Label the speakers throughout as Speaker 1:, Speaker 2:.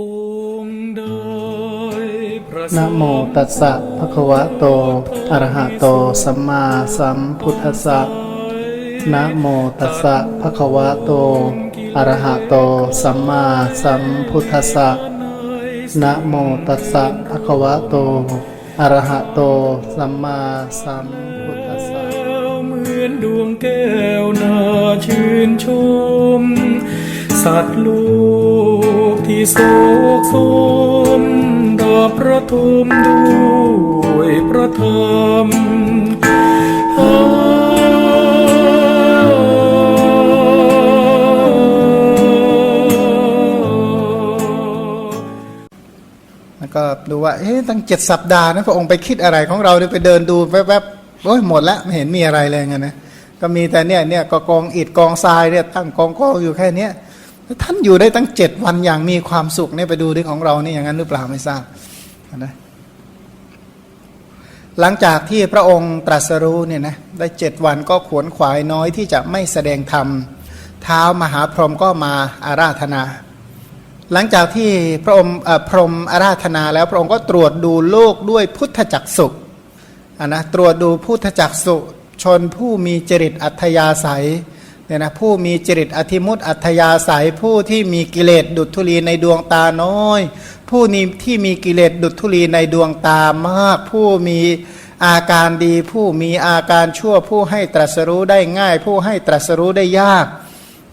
Speaker 1: องค์ใดพระ
Speaker 2: นะโมตัสสะภะคะวะโต อะระหะโต สัมมาสัมพุทธัสสะ นะโมตัสสะภะคะวะโต อะระหะโต สัมมาสัมพุทธัสสะ นะโมตัสสะภะคะวะโต อะระหะโต สัมมาสัมพุทธัสสะ
Speaker 1: เหมือนดวงแก้วน่าชื่นชม สัตว์ลูก ที่โศกสมดอกประทุมด้วยประธรรม
Speaker 2: แล้วก็ดูว่าเอ๊ะตั้งเจ็ดสัปดาห์นะพระองค์ไปคิดอะไรของเราเนี่ยไปเดินดูแวบๆโอ้ยหมดล้วไม่เห็นมีอะไรเลยงั้นนะก็มีแต่เนี่ยเนี่ยก็กองอิฐกองทรายเนี่ยตั้งกองกองอยู่แค่เนี้ย ท่านอยู่ได้ตั้งเจ็ดวันอย่างมีความสุขเนี่ยไปดูที่ของเรานี่อย่างนั้นหรือเปล่าไม่ทราบนะหลังจากที่พระองค์ตรัสรู้เนี่ยนะได้เจ็ดวันก็ขวนขวายน้อยที่จะไม่แสดงธรรมเท้ามหาพรหมก็มาอาราธนา หลังจากที่พระองค์อ่อพรหมอาราธนาแล้วพระองค์ก็ตรวจดูโลกด้วยพุทธจักสุนะตรวจดูพุทธจักสุชนผู้มีจริตอัธยาศัย เนี่ยนะผู้มีจริตอธิมุตอัธยาศัยผู้ที่มีกิเลสดุจธุลีในดวงตาน้อย ผู้นี้ที่มีกิเลสดุจธุลีในดวงตามาก ผู้มีอาการดีผู้มีอาการชั่วผู้ให้ตรัสรู้ได้ง่าย ผู้ให้ตรัสรู้ได้ยาก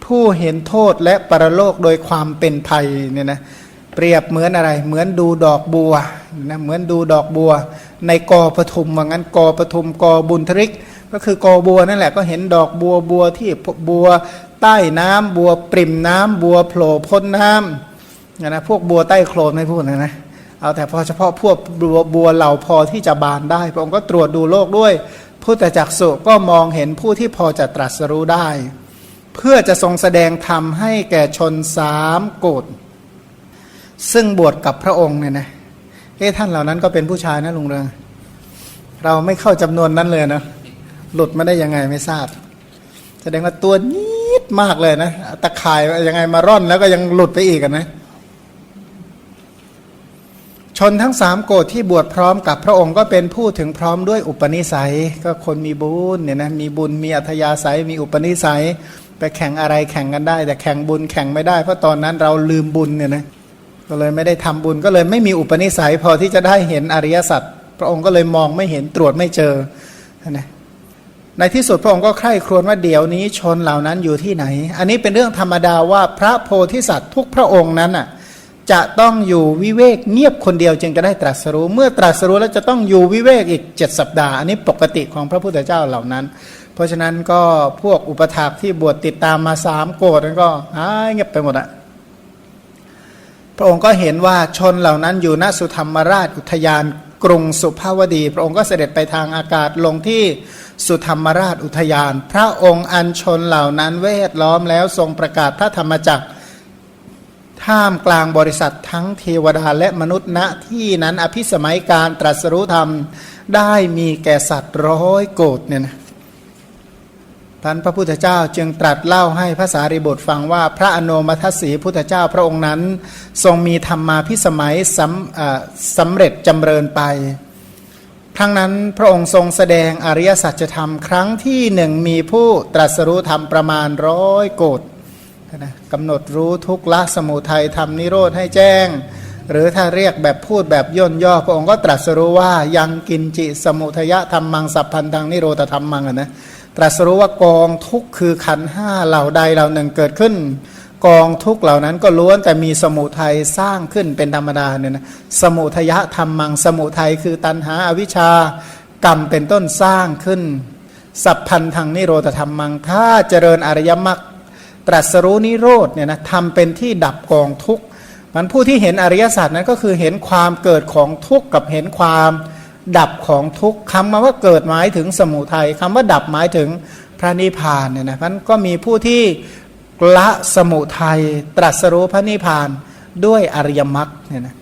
Speaker 2: ผู้เห็นโทษและปรโลกโดยความเป็นภัยเนี่ยนะเปรียบเหมือนอะไร เหมือนดูดอกบัวนะเหมือนดูดอกบัว ในกอปทุมว่างั้นกอปทุมกอบุญทริก ก็คือกอบัวนั่นแหละก็เห็นดอกบัวบัวที่บัวใต้น้ำบัวปริ่มน้ำบัวโผล่พ้นน้ำนะนะพวกบัวใต้โคลนไม่พูดนะนะเอาแต่พอเฉพาะพวกบัวบัวเหล่าพอที่จะบานได้พระองค์ก็ตรวจดูโลกด้วยพุทธจักสุก็มองเห็นผู้ที่พอจะตรัสรู้ได้ เพื่อจะทรงแสดงธรรมให้แก่ชนสามโกดซึ่งบวชกับพระองค์เนี่ยนะเอ๊ะท่านเหล่านั้นก็เป็นผู้ชายนะลุงเรืองเราไม่เข้าจำนวนนั้นเลยนะ หลุดมาได้ยังไงไม่ทราบ แสดงว่าตัวนิดมากเลยนะตะข่ายยังไงมาร่อนแล้วก็ยังหลุดไปอีกนะชนทั้งสามโกดที่บวชพร้อมกับพระองค์ก็เป็นผู้ถึงพร้อมด้วยอุปนิสัย ก็คนมีบุญเนี่ยนะมีบุญมีอัธยาศัย มีอุปนิสัย ไปแข่งอะไรแข่งกันได้ แต่แข่งบุญแข่งไม่ได้เพราะตอนนั้นเราลืมบุญเนี่ยนะก็เลยไม่ได้ทำบุญก็เลยไม่มีอุปนิสัย พอที่จะได้เห็นอริยสัจพระองค์ก็เลยมองไม่เห็นตรวจไม่เจอนะ ในที่สุดพระองค์ก็ใคร่ครวญว่าเดี๋ยวนี้ชนเหล่านั้นอยู่ที่ไหน อันนี้เป็นเรื่องธรรมดาว่าพระโพธิสัตว์ทุกพระองค์นั้นอะจะต้องอยู่วิเวกเงียบคนเดียวจึงจะได้ตรัสรู้ เมื่อตรัสรู้แล้วจะต้องอยู่วิเวกอีกเจ็ดสัปดาห์ อันนี้ปกติของพระพุทธเจ้าเหล่านั้น เพราะฉะนั้นก็พวกอุปถากที่บวชติดตามมาสามโกรธนั้นก็หายเงียบไปหมดอะพระองค์ก็เห็นว่าชนเหล่านั้นอยู่ณสุธรรมราชอุทยาน กรุงสุภาวดี พระองค์ก็เสด็จไปทางอากาศลงที่สุธรรมราชอุทยาน พระองค์อัญชนเหล่านั้นเวทล้อมแล้วทรงประกาศพระธรรมจักรท่ามกลางบริษัททั้งเทวดาและมนุษย์ณที่นั้นอภิสมัยการตรัสรู้ธรรมได้มีแก่สัตว์ร้อยโกดเนี่ยนะ ท่านพระพุทธเจ้าจึงตรัสเล่าให้พระสารีบุตรฟังว่าพระอโนมัทสีพุทธเจ้าพระองค์นั้น ทรงมีธรรมาพิสมัยสำเอ่อสำเร็จจำเริญไปครั้งนั้นพระองค์ทรงแสดงอริยสัจธรรม ครั้งที่หนึ่งมีผู้ตรัสรู้ธรรมประมาณร้อยโกดนะกำหนดรู้ทุกละสมุทัยทำนิโรธให้แจ้ง หรือถ้าเรียกแบบพูดแบบย่นย่อ พระองค์ก็ตรัสรู้ว่ายังกินจิสมุทยะธรรมังสัพพันธังนิโรธธรรมังนะ ตรัสรู้ว่ากองทุกข์คือขันห้าเหล่าใดเหล่าหนึ่งเกิดขึ้น กองทุกข์เหล่านั้นก็ล้วนแต่มีสมุทัยสร้างขึ้นเป็นธรรมดาเนี่ยนะสมุทยะธรรมัง สมุทัยคือตัณหาอวิชชากรรมเป็นต้นสร้างขึ้น สัพพันธังนิโรธธรรมัง ถ้าเจริญอริยมรรคตรัสรู้นิโรธเนี่ยนะทำเป็นที่ดับกองทุกข์มันผู้ที่เห็นอริยสัจนั้นก็คือเห็นความเกิดของทุกข์กับเห็นความ ดับของทุกคำมาว่าเกิดหมายถึงสมุทัยคำว่าดับหมายถึงพระนิพพานเนี่ยนะมันก็มีผู้ที่ละสมุทัยตรัสรู้พระนิพพานด้วยอริยมรรคเนี่ยนะ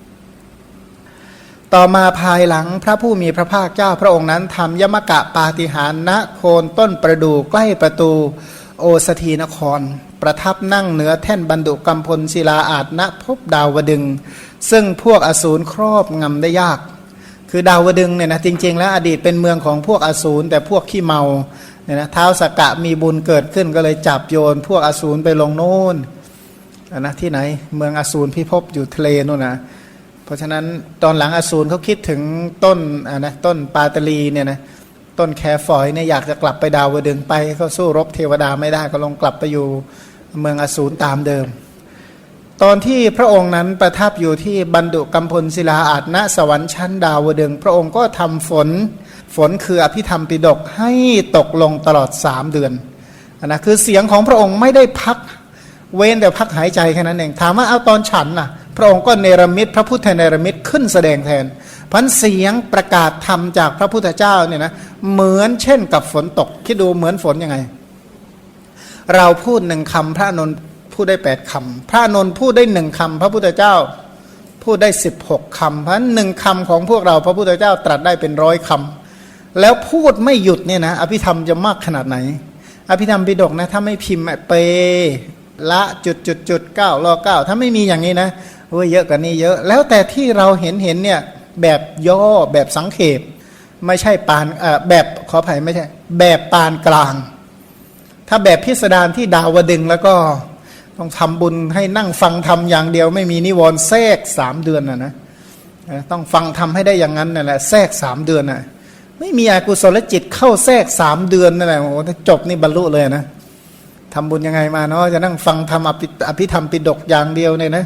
Speaker 2: ต่อมาภายหลังพระผู้มีพระภาคเจ้าพระองค์นั้นทำยมกะปาฏิหารณโคนต้นประดู่ใกล้ประตูโอสถีนคร ประทับนั่งเหนือแท่นบรรดุกำพลศิลาอาจณพบดาวดึง ซึ่งพวกอสูรครอบงำได้ยาก คือดาวดึงเนี่ยนะจริง ๆ แล้วอดีตเป็นเมืองของพวกอสูรแต่พวกขี้เมาเนี่ยนะเท้าสกกะมีบุญเกิดขึ้นก็เลยจับโยน พวกอสูรไปลงโน่นนะที่ไหนเมืองอสูรพิภพอยู่ทะเลนู่นนะเพราะฉะนั้นตอนหลังอสูรเขาคิดถึงต้นอะนะต้นปาตลีเนี่ยนะต้นแคฟอยเนี่ยอยากจะกลับไปดาวดึงไปเขาสู้รบเทวดาไม่ได้ก็ลงกลับไปอยู่เมืองอสูรตามเดิม ตอนที่พระองค์นั้นประทับอยู่ที่บรรดุกัมพลศิลาอาจณสวรรค์ชั้นดาวดึง พระองค์ก็ทำฝน ฝนคืออภิธรรมปิดกให้ตกลงตลอดสามเดือนนะคือเสียงของพระองค์ไม่ได้พักเว้นแต่พักหายใจแค่นั้นเองถามว่าเอาตอนฉันน่ะ พระองค์ก็เนรมิตพระพุทธเนรมิตขึ้นแสดงแทนพันเสียงประกาศธรรมจากพระพุทธเจ้าเนี่ยนะเหมือนเช่นกับฝนตกคิดดูเหมือนฝนยังไง เราพูดหนึ่งคำพระนนท์ พูดได้แปดคำพระนนท์พูดได้หนึ่งคำพระพุทธเจ้าพูดได้สิบหกคำเพราะหนึ่งคำของพวกเราพระพุทธเจ้าตรัสได้เป็นร้อยคำแล้วพูดไม่หยุดเนี่ยนะอภิธรรมจะมากขนาดไหน อภิธรรมปิฎกนะถ้าไม่พิมพ์เปละจุดจุดจุดเก้ารอเก้าถ้าไม่มีอย่างนี้นะโอ้ยเยอะกว่านี้เยอะ แล้วแต่ที่เราเห็นเห็นเนี่ยแบบย่อแบบสังเขปไม่ใช่ปานแบบขออภัยไม่ใช่ แบบปานกลาง ถ้าแบบพิสดารที่ดาวดึงแล้วก็ ต้องทำบุญให้นั่งฟังทำอย่างเดียว ไม่มีนิวรณ์แทรกสามเดือนนะนะต้องฟังทำให้ได้อย่างนั้นนั่นแหละแทรกสามเดือนน่ะไม่มีอกุศลจิตเข้าแทรกสามเดือนนั่นแหละโอ้โหถ้าจบนี่บรรลุเลยนะทำบุญยังไงมาเนาะจะนั่งฟังทำอภิอภิธรรมปิดกอย่างเดียวเนี่ยนะ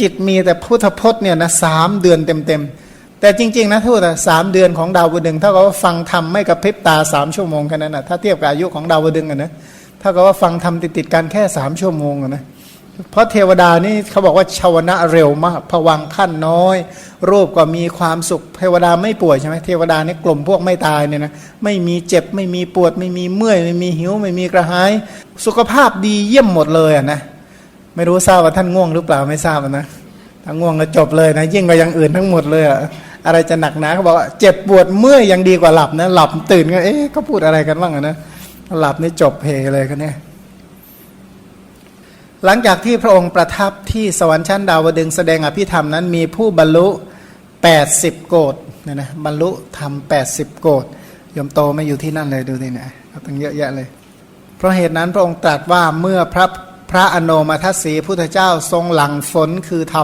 Speaker 2: จิตมีแต่พุทธพจน์เนี่ยนะสามเดือนเต็มๆแต่จริง ๆ นะทูตสามเดือนของดาวดึงเท่ากับว่าฟังธรรมไม่กระพริบตาสามชั่วโมงแค่นั้นนะถ้าเทียบกับอายุของดาวดึงอะนะ เท่ากับว่าฟังทำติดๆกันแค่สามชั่วโมงอะนะเพราะเทวดานี่เขาบอกว่าชาวนะเร็วมากผวังขั้นน้อย รูปก็มีความสุขเทวดาไม่ป่วยใช่ไหมเทวดานี่กลุ่มพวกไม่ตายเนี่ยนะไม่มีเจ็บไม่มีปวด ไม่มีเมื่อย ไม่มีหิว ไม่มีกระหาย สุขภาพดีเยี่ยมหมดเลยอะนะไม่รู้ทราบว่าท่านง่วงหรือเปล่าไม่ทราบนะถ้าง่วงก็จบเลยนะยิ่งกว่าอย่างอื่นทั้งหมดเลยอะอะไรจะหนักหนาเขาบอกว่าเจ็บปวดเมื่อยยังดีกว่าหลับนะหลับตื่นก็เอ๊ะเขาพูดอะไรกันบ้างอะนะ หลับนี่จบเพเลยกันเนี่ยหลังจากที่พระองค์ประทับที่สวรรค์ชั้นดาวดึงแสดงอภิธรรมนั้นมีผู้บรรลุ 80 โกดเนี่ยนะบรรลุธรรม 80 โกดยมโตไม่อยู่ที่นั่นเลยดูดิเนี่ยเขาตั้งเยอะแยะเลย เพราะเหตุนั้นพระองค์ตรัสว่าเมื่อพระพระอโนมาทัสสีพุทธเจ้าทรงหลังฝนคือท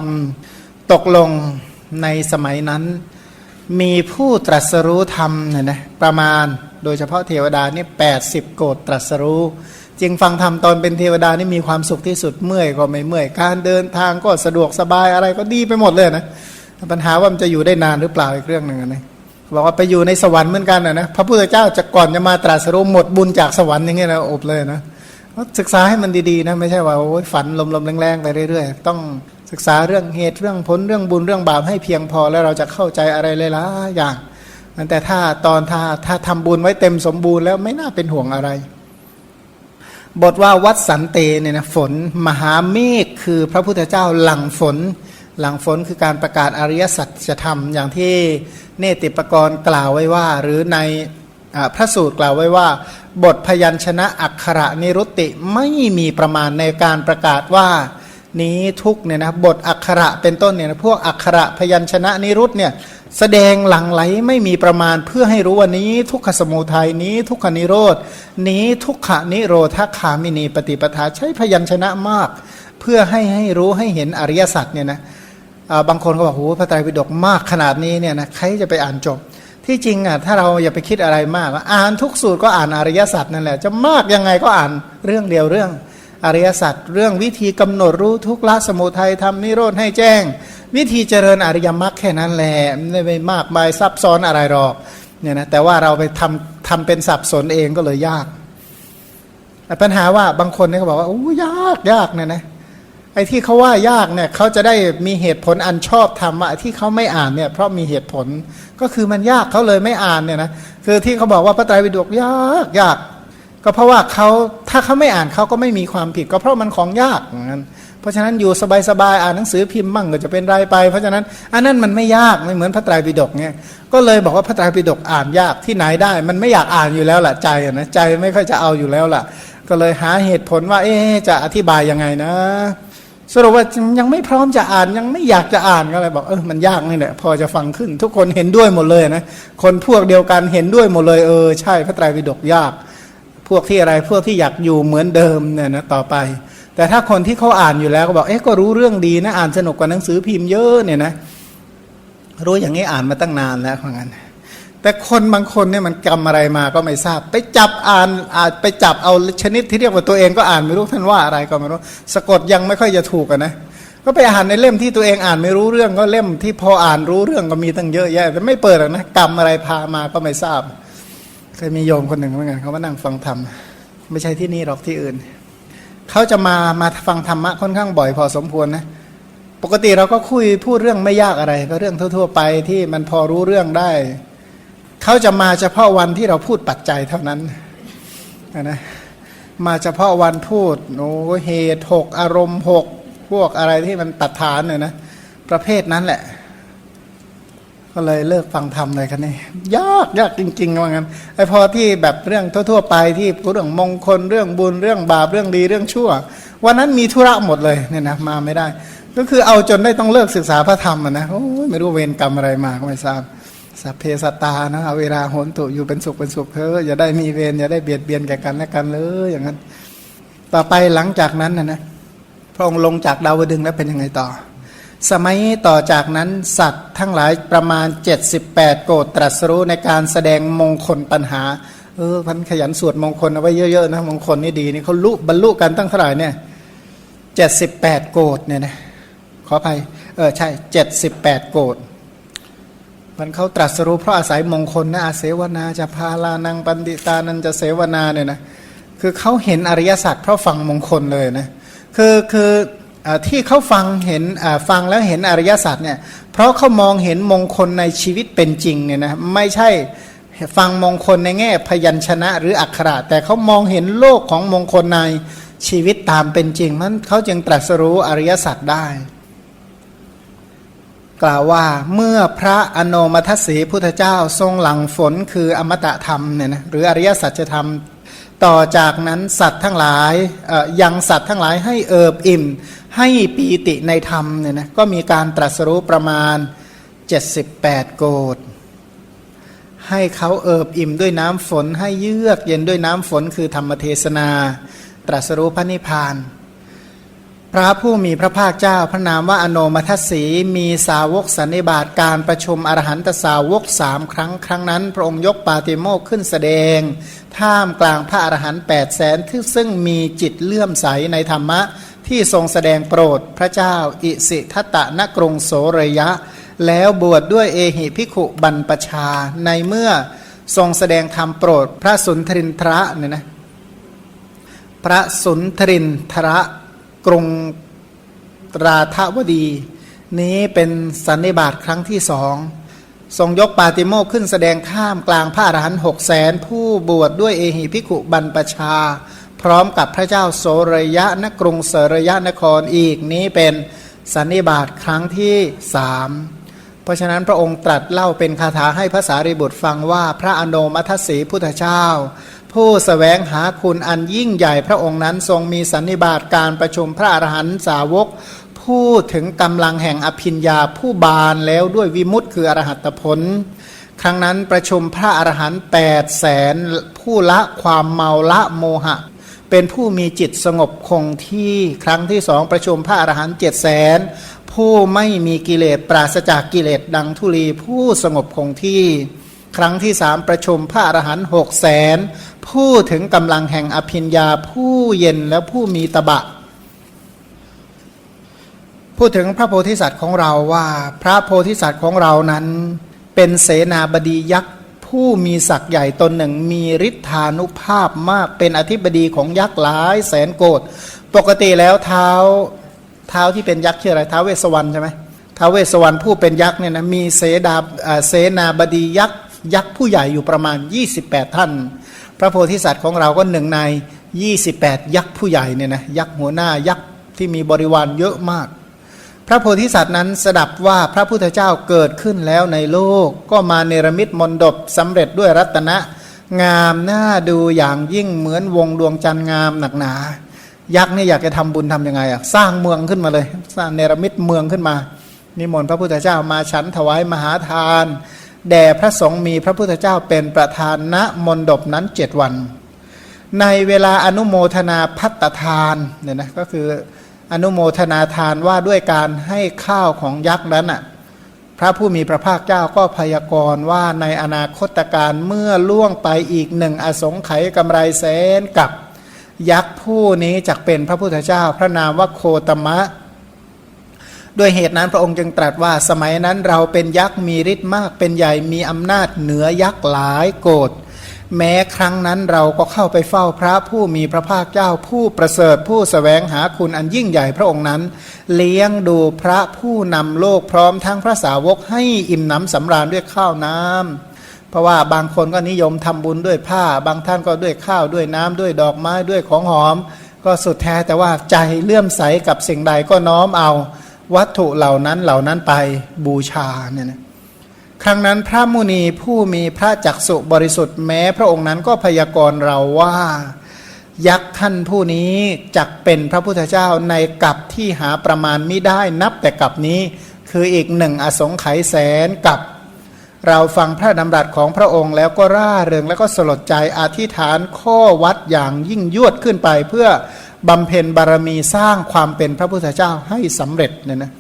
Speaker 2: ำตกลงในสมัยนั้น มีผู้ตรัสรู้ธรรมเนี่ยนะประมาณโดยเฉพาะเทวดานี่แปดสิบโกดตรัสรู้ จึงฟังธรรมตอนเป็นเทวดานี่มีความสุขที่สุดเมื่อยก็ไม่เมื่อย การเดินทางก็สะดวกสบายอะไรก็ดีไปหมดเลยนะปัญหาว่ามันจะอยู่ได้นานหรือเปล่าอีกเรื่องหนึ่งนะบอกว่าไปอยู่ในสวรรค์เหมือนกันนะนะพระพุทธเจ้าจะก่อนจะมาตรัสรู้หมดบุญจากสวรรค์อย่างเงี้ยนะอบเลยนะศึกษาให้มันดีๆนะไม่ใช่ว่าโอ้ยฝันลมๆแรงๆไปเรื่อยๆ ต้อง ศึกษาเรื่องเหตุเรื่องผลเรื่องบุญเรื่องบาปให้เพียงพอแล้วเราจะเข้าใจอะไรเลยละอย่างแต่ถ้าตอนถ้าถ้าทำบุญไว้เต็มสมบูรณ์แล้วไม่น่าเป็นห่วงอะไร บทว่าวัดสันเตเนี่ยนะฝน มหาเมฆคือพระพุทธเจ้าหลังฝน หลังฝนคือการประกาศอริยสัจธรรมอย่างที่เนติปกรณ์กล่าวไว้ว่า หรือในอพระสูตรกล่าวไว้ว่า บทพยัญชนะอักขระนิรุตติไม่มีประมาณในการประกาศว่า นี้ทุกเนี่ยนะบทอักขระเป็นต้นเนี่ยนะพวกอักขระพยัญชนะนิรุตเนี่ยแสดงหลังไหลไม่มีประมาณเพื่อให้รู้ว่านี้ทุกขสมุทัยนี้ทุกขนิโรดนี้ทุกขนิโรธคามินีปฏิปทาใช้พยัญชนะมาก เพื่อให้ให้รู้ให้เห็นอริยสัจเนี่ยนะบางคนก็บอกโอ้พระไตรปิฎกมากขนาดนี้เนี่ยนะใครจะไปอ่านจบ ที่จริงอะถ้าเราอย่าไปคิดอะไรมาก อ่านทุกสูตรก็อ่านอริยสัจนั่นแหละจะมากยังไงก็อ่านเรื่องเดียวเรื่อง อริยสัจเรื่องวิธีกำหนดรู้ทุกละสมุทัยทำนิโรธให้แจ้ง วิธีเจริญอริยมรรคแค่นั้นแหละไม่ได้มากมายซับซ้อนอะไรหรอกเนี่ยนะแต่ว่าเราไปทำทำเป็นสับสนเองก็เลยยากปัญหาว่าบางคนเนี่ยเขาบอกว่าโอ้ยากยากเนี่ยนะไอ้ที่เขาว่ายากเนี่ยเขาจะได้มีเหตุผลอันชอบธรรมะที่เขาไม่อ่านเนี่ยเพราะมีเหตุผลก็คือมันยากเขาเลยไม่อ่านเนี่ยนะคือที่เขาบอกว่าพระไตรปิฎกยากยาก ก็เพราะว่าเขา ถ้าเขาไม่อ่านเขาก็ไม่มีความผิด ก็เพราะมันของยากนั้นเพราะฉะนั้นอยู่สบายๆอ่านหนังสือพิมพ์มั่งก็จะเป็นรายไป เพราะฉะนั้นอันนั้นมันไม่ยากไม่เหมือนพระไตรปิฎกเนี่ยก็เลยบอกว่าพระไตรปิฎกอ่านยากที่ไหนได้ มันไม่อยากอ่านอยู่แล้วล่ะใจนะใจไม่ค่อยจะเอาอยู่แล้วล่ะ ก็เลยหาเหตุผลว่า เอ๊จะอธิบายยังไงนะ สรุปว่ายังไม่พร้อมจะอ่านยังไม่อยากจะอ่านก็เลยบอกเออมันยากนี่แหละพอจะฟังขึ้น ทุกคนเห็นด้วยหมดเลยนะคนพวกเดียวกันเห็นด้วยหมดเลยเออใช่พระไตรปิฎกยาก พวกที่อะไรพวกที่อยากอยู่เหมือนเดิมเนี่ยนะต่อไป แต่ถ้าคนที่เขาอ่านอยู่แล้วก็บอกเอ๊ะก็รู้เรื่องดีนะอ่านสนุกกว่าหนังสือพิมพ์เยอะเนี่ยนะรู้อย่างนี้อ่านมาตั้งนานแล้วเพราะงั้นแต่คนบางคนเนี่ยมันกรรมอะไรมาก็ไม่ทราบ ไปจับอ่านอ่านไปจับเอาชนิดที่เรียกว่าตัวเองก็อ่านไม่รู้ท่านว่าอะไรก็ไม่รู้สะกดยังไม่ค่อยจะถูกนะก็ไปอ่านในเล่มที่ตัวเองอ่านไม่รู้เรื่องก็เล่มที่พออ่านรู้เรื่องก็มีตั้งเยอะแยะแต่ไม่เปิดหรอกนะกรรมอะไรพามาก็ไม่ทราบ เคยมีโยมคนหนึ่งเหมือนกันเขามานั่งฟังธรรมไม่ใช่ที่นี่หรอกที่อื่นเขาจะมามาฟังธรรมะค่อนข้างบ่อยพอสมควรนะปกติเราก็คุยพูดเรื่องไม่ยากอะไร ก็เรื่องทั่ว ๆ ไปที่มันพอรู้เรื่องได้เขาจะมาเฉพาะวันที่เราพูดปัจจัยเท่านั้นนะมาเฉพาะวันพูดโอ้เหตุหกอารมณ์หกพวกอะไรที่มันตัดฐานเนี่ยนะประเภทนั้นแหละ ก็เลยเลิกฟังธรรมเลยครับนี่ยากยากจริงๆว่างั้นไอ้พอที่แบบเรื่องทั่ว ๆ ไปที่เรื่องมงคลเรื่องบุญเรื่องบาปเรื่องดีเรื่องชั่ว วันนั้นมีธุระหมดเลยเนี่ยนะมาไม่ได้ ก็คือเอาจนได้ต้องเลิกศึกษาพระธรรมอะนะโอ้ยไม่รู้เวรกรรมอะไรมาก็ไม่ทราบสัพเพสตานะเอาเวลาโหนตุอยู่เป็นสุขเป็นสุขเธอะอย่าได้มีเวรอย่าได้เบียดเบียนแก่กันและกันเลยอย่างนั้น ต่อไปหลังจากนั้นนะนะพระองค์ลงจากดาวดึงแล้วเป็นยังไงต่อ สมัยต่อจากนั้นสัตว์ทั้งหลายประมาณ 78 โกรธตรัสรู้ในการแสดงมงคลปัญหา เออพันขยันสวดมงคลเอาไว้เยอะๆนะมงคลนี่ดีนี่เขาลุบรรลุกันตั้งเท่าไหร่เนี่ย78 โกรธเนี่ยนะขออภัยเออใช่ 78 โกรธมันเขาตรัสรู้เพราะอาศัยมงคลนะอาเสวนาจะพาลานังปันติตานันจะเสวนาเนี่ยนะคือเขาเห็นอริยสัจเพราะฟังมงคลเลยนะคือคือ ที่เขาฟังเห็นฟังแล้วเห็นอริยสัจเนี่ยเพราะเขามองเห็นมงคลในชีวิตเป็นจริงเนี่ยนะไม่ใช่ฟังมงคลในแง่พยัญชนะหรืออักขระ แต่เขามองเห็นโลกของมงคลในชีวิตตามเป็นจริงมันเขาจึงตรัสรู้อริยสัจได้ กล่าวว่าเมื่อพระอโนมัทสีพุทธเจ้าทรงหลังฝนคืออมตะธรรมเนี่ยนะหรืออริยสัจธรรม ต่อจากนั้นสัตว์ทั้งหลายยังสัตว์ทั้งหลายให้เอิบอิ่ม ให้ปีติในธรรมเนี่ยนะก็มีการตรัสรู้ประมาณ 78 โกดให้เขาเอิบอิ่มด้วยน้ำฝนให้เยือกเย็นด้วยน้ำฝนคือธรรมเทศนา ตรัสรู้พระนิพพาน พระผู้มีพระภาคเจ้าพระนามว่าอโนมัทสีมีสาวกสันนิบาตการประชุมอรหันตสาวกสามครั้งครั้งนั้น พระองค์ยกปาติโมกข์ขึ้นแสดง ท่ามกลางพระอรหันต์แปดแสนที่ซึ่งมีจิตเลื่อมใสในธรรมะ ที่ทรงแสดงโปรดพระเจ้าอิสิทัตตะนกรุงโสรยะ แล้วบวชดด้วยเอหิพิขุบันปชาในเมื่อทรงแสดงธรรมโปรดพระสุนทรินทระเนี่ยนะพระสุนทรินทระ กรุงตราธวดี นี้เป็นสันนิบาตครั้งที่สองทรงยกปาติโมกขึ้นแสดงข้ามกลางพระอรหันต์หกแสนผู้บวชดด้วยเอหิพิขุบันปชา พร้อมกับพระเจ้าโสรยะนกรุงเสรยะนครอีกนี้เป็นสันนิบาตครั้งที่สามเพราะฉะนั้นพระองค์ตรัสเล่าเป็นคาถาให้พระสารีบุตรฟังว่าพระอโนมัทสีพุทธเจ้า ผู้สแสวงหาคุณอันยิ่งใหญ่พระองค์นั้นทรงมีสันนิบาตการประชุมพระอรหันตสาวกพูดถึงกำลังแห่งอภิญญาผู้บานแล้วด้วยวิมุตต์คืออรหัตผล ครั้งนั้นประชุมพระอรหันต์แปดแสนผู้ละความเมาละโมหะ เป็นผู้มีจิตสงบคงที่ครั้งที่สองประชุมพระอรหันต์เจ็ดแสนผู้ไม่มีกิเลสปราศจากกิเลสดังทุลีผู้สงบคงที่ ครั้งที่สามประชุมพระอรหันต์หกแสน ผู้ถึงกำลังแห่งอภิญญาผู้เย็นและผู้มีตบะ พูดถึงพระโพธิสัตว์ของเราว่า พระโพธิสัตว์ของเรานั้น เป็นเสนาบดียักษ์ผู้มีศักย์ใหญ่ตนหนึ่งมีฤทธานุภาพมากเป็นอธิบดีของยักษ์หลายแสนโกดปกติแล้วเท้าเท้าที่เป็นยักษ์ชื่ออะไรเท้าเวสวรรณใช่ไหมเท้าเวสวรรณผู้เป็นยักษ์เนี่ยนะมีเสดาเสนาบดียักษ์ยักษ์ผู้ใหญ่อยู่ประมาณ 28 ท่าน พระโพธิสัตว์ของเราก็หนึ่งใน 28 ยักษ์ผู้ใหญ่เนี่ยนะยักษ์หัวหน้ายักษ์ที่มีบริวารเยอะมาก พระโพธิสัตว์นั้นสดับว่าพระพุทธเจ้าเกิดขึ้นแล้วในโลก ก็มาเนรมิตมนดบสำเร็จด้วยรัตนะ งามหน้าดูอย่างยิ่งเหมือนวงดวงจันทร์งามหนักหนา ยักษ์นี่อยากจะทำบุญทำยังไงอะสร้างเมืองขึ้นมาเลย สร้างเนรมิตเมืองขึ้นมา นิมนต์พระพุทธเจ้ามาฉันถวายมหาทาน แด่พระสงฆ์มีพระพุทธเจ้าเป็นประธานณมณฑปนั้นเจ็ดวัน ในเวลาอนุโมทนาพัตทานเนี่ยนะก็คืออนุโมทนาทานว่าด้วยการให้ข้าวของยักษ์นั้นอะพระผู้มีพระภาคเจ้าก็พยากรณ์ว่าในอนาคตการเมื่อล่วงไปอีกหนึ่งอสงไขยกำไรแสนกับ ยักษ์ผู้นี้จักเป็นพระพุทธเจ้า พระนามว่าโคตมะ ด้วยเหตุนั้นพระองค์จึงตรัสว่าสมัยนั้นเราเป็นยักษ์มีฤทธิ์มากเป็นใหญ่มีอำนาจเหนือยักษ์หลายโกรธแม้ครั้งนั้นเราก็เข้าไปเฝ้าพระผู้มีพระภาคเจ้าผู้ประเสริฐผู้สแสวงหาคุณอันยิ่งใหญ่พระองค์นั้น เลี้ยงดูพระผู้นำโลกพร้อมทั้งพระสาวกให้อิ่มหนำสำราญด้วยข้าวน้ำเพราะว่าบางคนก็นิยมทำบุญด้วยผ้า บางท่านก็ด้วยข้าวด้วยน้ำด้วยดอกไม้ด้วยของหอม ก็สุดแท้แต่ว่าใจเลื่อมใสกับสิ่งใดก็น้อมเอา วัตถุเหล่านั้นเหล่านั้นไปบูชาเนี่ยนะครั้งนั้นพระมุนีผู้มีพระจักสุบริสุทธิ์แม้ พระองค์นั้นก็พยากรณ์เราว่า ยักษ์ท่านผู้นี้จักเป็นพระพุทธเจ้าในกับที่หาประมาณไมิได้นับแต่กับนี้คืออีกหนึ่งอสงไขยแสนกับ เราฟังพระดำรัสของพระองค์แล้วก็ร่าเริงแล้วก็สลดใจอธิษฐานข้อวัดอย่างยิ่งยวดขึ้นไปเพื่อ บำเพ็ญบารมีสร้างความเป็นพระพุทธเจ้าให้สำเร็จเนี่ยนะ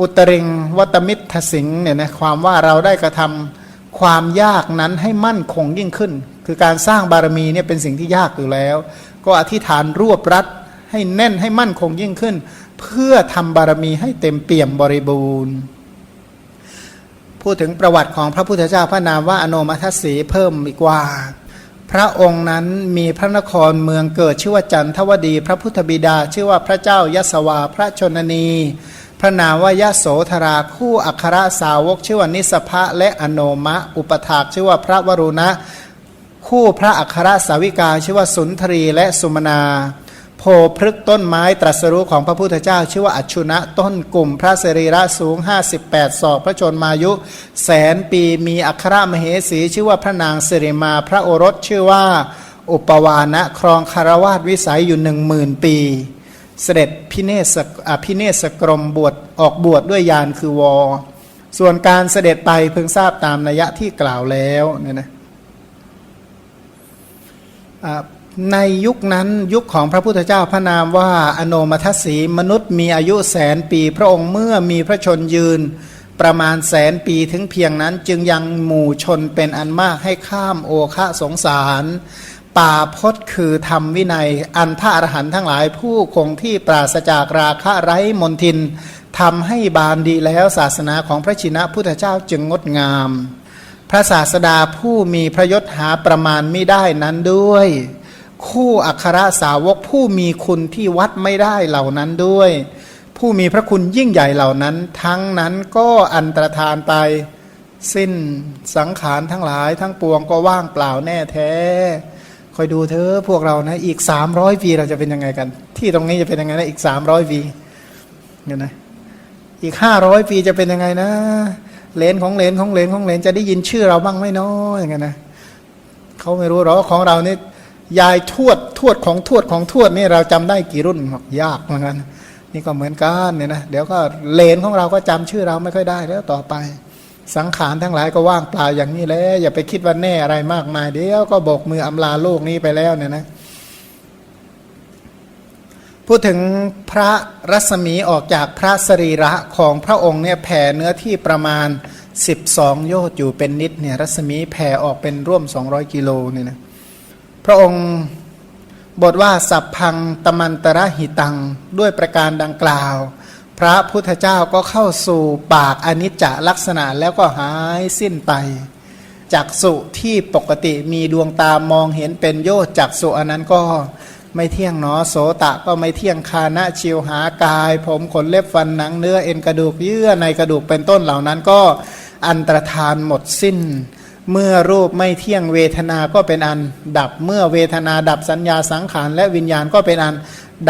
Speaker 2: อุตริงวัตมิตรสิงเนี่ยนะความว่าเราได้กระทำความยากนั้นให้มั่นคงยิ่งขึ้น คือการสร้างบารมีเนี่ยเป็นสิ่งที่ยากอยู่แล้ว ก็อธิษฐานรวบรัดให้แน่นให้มั่นคงยิ่งขึ้น เพื่อทำบารมีให้เต็มเปี่ยมบริบูรณ์พูดถึงประวัติของพระพุทธเจ้าพระนามว่าอโนมัทสีเพิ่มอีกว่า พระองค์นั้นมีพระนครเมืองเกิดชื่อว่าจันทวดี พระพุทธบิดาชื่อว่าพระเจ้ายศวาพระชนนี พระนามว่ายโสธราคู่อัครสาวกชื่อว่านิสภะและอโนมะ อุปถากชื่อว่าพระวรุณะ คู่พระอัครสาวิกาชื่อว่าสุนทรีและสุมนา พพฤกต้นไม้ตรัสรู้ของพระพุทธเจ้า ชื่อว่าอัชชุนะต้นกลุ่มพระสรีระสูง 58 ศอก พระชนมายุ แสนปีมีอัครมเหสี ชื่อว่าพระนางสิริมาพระโอรสชื่อว่า อุปวานะครองคารวาสวิสัยอยู่หนึ่งหมื่นปี เสด็จพิเนศกอ่าพิเนศกรมบวชออกบวชดด้วยยานคือวอ ส่วนการเสด็จไปเพิ่งทราบตามนัยยะที่กล่าวแล้วเนี่ยนะอ่า ในยุคนั้นยุคของพระพุทธเจ้าพระนามว่าอโนมัทสีมนุษย์มีอายุแสนปี พระองค์เมื่อมีพระชนยืนประมาณแสนปีถึงเพียงนั้นจึงยังหมู่ชนเป็นอันมากให้ข้ามโอคะสงสาร ป่าพจน์คือธรรมวินัย อันพระอรหันต์ทั้งหลายผู้คงที่ปราศจากราคะไร้มนทินทำให้บานดีแล้วศาสนาของพระชินะพุทธเจ้าจึงงดงาม พระศาสดาผู้มีพระยศหาประมาณไม่ได้นั้นด้วย คู่อัครสาวกผู้มีคุณที่วัดไม่ได้เหล่านั้นด้วย ผู้มีพระคุณยิ่งใหญ่เหล่านั้น ทั้งนั้นก็อันตรธานไปสิ้นสังขารทั้งหลายทั้งปวงก็ว่างเปล่าแน่แท้ คอยดูเธอพวกเรานะ อีกสามร้อยปีเราจะเป็นยังไงกัน ที่ตรงนี้จะเป็นยังไงนะอีกสามร้อยปีเนี่ยนะอีกห้าร้อยปีจะเป็นยังไงนะเลนของเลนของเลนของเลนจะได้ยินชื่อเราบ้างไหมเนาะอย่างเงี้ยนะเขาไม่รู้หรอกของเรานี่ย ยายทวดทวดของทวดของทวดนี่เราจำได้กี่รุ่นบอกยากเหมือนกันนี่ก็เหมือนกันเนี่ยนะเดี๋ยวก็เลนของเราก็จำชื่อเราไม่ค่อยได้แล้วต่อไป สังขารทั้งหลายก็ว่างเปล่าอย่างนี้แล้ว อย่าไปคิดว่าแน่อะไรมากมาย เดี๋ยวก็โบกมืออำลาโลกนี้ไปแล้วเนี่ยนะพูดถึงพระรัศมีออกจากพระสรีระของพระองค์เนี่ยแผ่เนื้อที่ประมาณ 12 โยชน์อยู่เป็นนิดเนี่ยรัศมีแผ่ออกเป็นร่วม 200 กิโลเนี่ยนะ พระองค์บทว่าสัพพังตมันตระหิตัง ด้วยประการดังกล่าว พระพุทธเจ้าก็เข้าสู่ปากอนิจจลักษณะแล้วก็หายสิ้นไปจักสุที่ปกติมีดวงตามองเห็นเป็นโยชน์จักสุอันนั้นก็ไม่เที่ยงเนอโสตะก็ไม่เที่ยงคานะชิวหากาย ผมขนเล็บฟันหนังเนื้อเอ็นกระดูกเยื่อในกระดูกเป็นต้นเหล่านั้นก็อันตรธานหมดสิ้น เมื่อรูปไม่เที่ยงเวทนาก็เป็นอันดับ เมื่อเวทนาดับสัญญาสังขารและวิญญาณก็เป็นอัน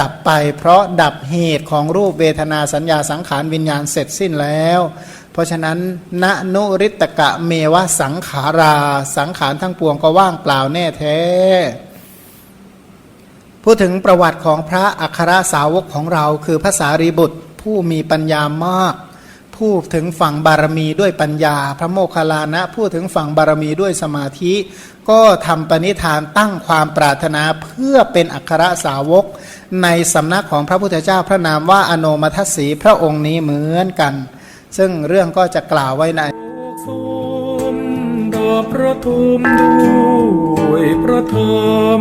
Speaker 2: ดับไป เพราะดับเหตุของรูปเวทนาสัญญาสังขารวิญญาณเสร็จสิ้นแล้ว เพราะฉะนั้นณนุริตกะเมวะสังขาราสังขารทั้งปวงก็ว่างเปล่าแน่แท้ พูดถึงประวัติของพระอัครสาวกของเราคือพระสารีบุตรผู้มีปัญญามาก พูดถึงฝั่งบารมีด้วยปัญญา พระโมคคัลลานะพูดถึงฝั่งบารมีด้วยสมาธิ ก็ทำปณิธานตั้งความปรารถนาเพื่อเป็นอัครสาวก ในสำนักของพระพุทธเจ้าพระนามว่าอโนมัทสีพระองค์นี้เหมือนกัน ซึ่งเรื่องก็จะกล่าวไว้ใน
Speaker 1: ดอกประทุมด้วยพระธรรม